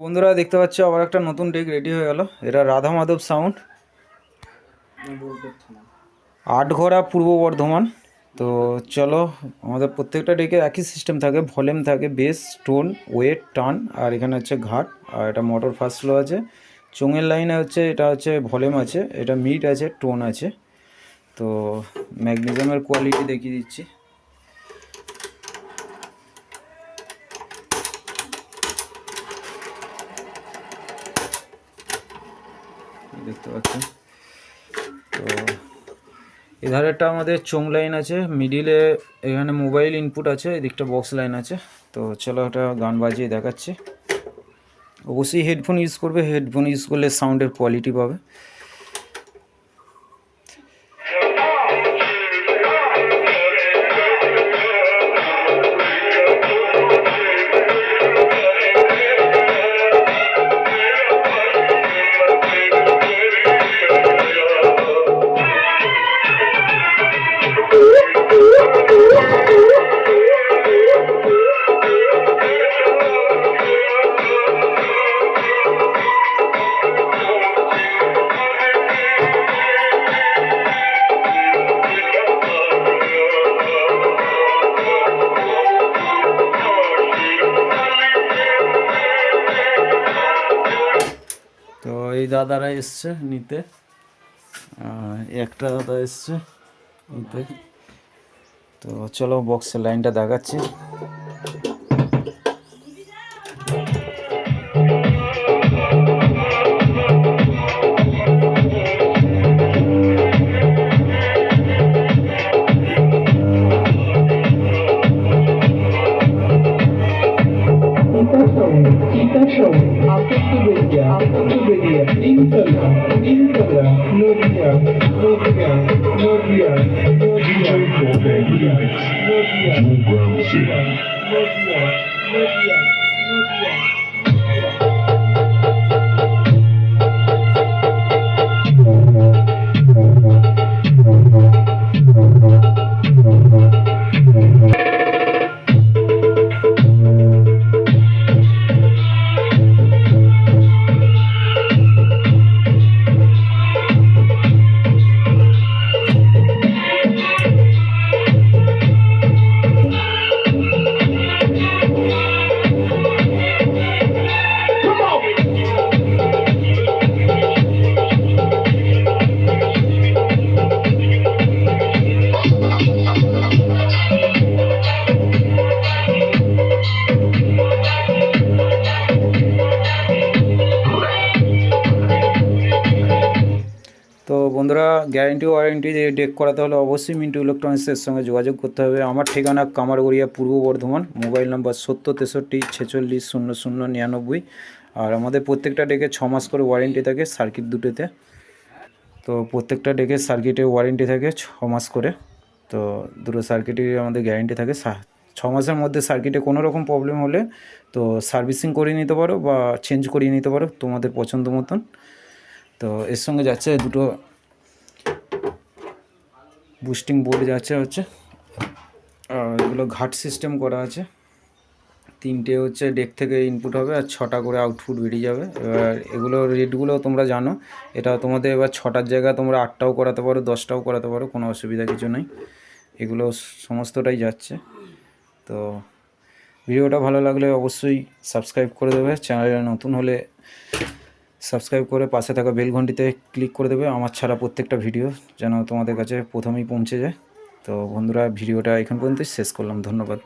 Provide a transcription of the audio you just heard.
বন্ধুরা দেখতে পাচ্ছ, আবার একটা নতুন ডেক রেডি হয়ে গেল। এটা রাধা মাধব সাউন্ড আটঘরা পূর্ব বর্ধমান। তো চলো, আমাদের প্রত্যেকটা ডেকে একই সিস্টেম থাকে ভলিউম থাকে বেস টোন ওয়েট টান আর এখানে হচ্ছে ঘাট, আর এটা মোটর ফার্স্ট ফ্লো আছে। চোঙের লাইনে হচ্ছে, এটা হচ্ছে ভলিউম আছে, এটা মিট আছে টোন আছে। তো ম্যাগনেজিয়ামের কোয়ালিটি দেখিয়ে দিচ্ছি। দেখতে পাচ্ছেন। তো এধারেরটা আমাদের চোং লাইন আছে, মিডিলে এখানে মোবাইল ইনপুট আছে, এদিকটা বক্স লাইন আছে। তো চলো একটা গান বাজিয়ে দেখাচ্ছি। অবশ্যই হেডফোন ইউজ করবে হেডফোন ইউজ করলে সাউন্ডের কোয়ালিটি পাবে। এই দাদারা এসছে নিতে। একটা দাদা এসছে নিতে। তো চলো বক্সের লাইনটা দেখাচ্ছি। Itação, Apostolíria, Apostolíria, Intana, Intana, Novia, Novia, Novia, Novia, Novia, Novia, Novia, Novia, Novia. তো বন্ধুরা গ্যারেন্টি ওয়ারেন্টি দিয়ে ডেক করাতে হলে অবশ্যই মিন্টু ইলেকট্রনিক্সের সঙ্গে যোগাযোগ করতে হবে। আমার ঠিকানা কামারগড়িয়া, পূর্ব বর্ধমান, মোবাইল নাম্বার সত্তর তেষট্টি, ছেচল্লিশ, শূন্য শূন্য, নিরানব্বই। আর আমাদের প্রত্যেকটা ডেকে ছ মাস করে ওয়ারেন্টি থাকে সার্কিট দুটোতে। তো প্রত্যেকটা ডেকে সার্কিটে ওয়ারেন্টি থাকে ছ মাস করে। তো দুটো সার্কিটে আমাদের গ্যারেন্টি থাকে। ছ মাসের মধ্যে সার্কিটে কোনো রকম প্রবলেম হলে তো সার্ভিসিং করিয়ে নিতে পারো বা চেঞ্জ করিয়ে নিতে পারো তোমাদের পছন্দ মতন। তো এর সঙ্গে যাচ্ছে দুটো বুস্টিং বোর্ড যাচ্ছে হচ্ছে, আর এগুলো ঘাট সিস্টেম করা আছে। তিনটে হচ্ছে ডেক থেকে ইনপুট হবে আর ছটা করে আউটপুট বেরিয়ে যাবে। এবার এগুলো রেটগুলো তোমরা জানো, এটা তোমাদের এবার ছটার জায়গায় তোমরা আটটাও করাতে পারো, দশটাও করাতে পারো, কোনো অসুবিধা কিছু নেই। এগুলো সমস্তটাই যাচ্ছে। তো ভিডিওটা ভালো লাগলে অবশ্যই সাবস্ক্রাইব করে দেবে। চ্যানেলে নতুন হলে সাবস্ক্রাইব করে পাশে থাকা বেল ঘন্টিতে ক্লিক করে দেবে। আমার ছাড়া প্রত্যেকটা ভিডিও যেন তোমাদের কাছে প্রথমেই পৌঁছে যায়। তো বন্ধুরা, ভিডিওটা এখন পর্যন্তই। শেষ করলাম। ধন্যবাদ।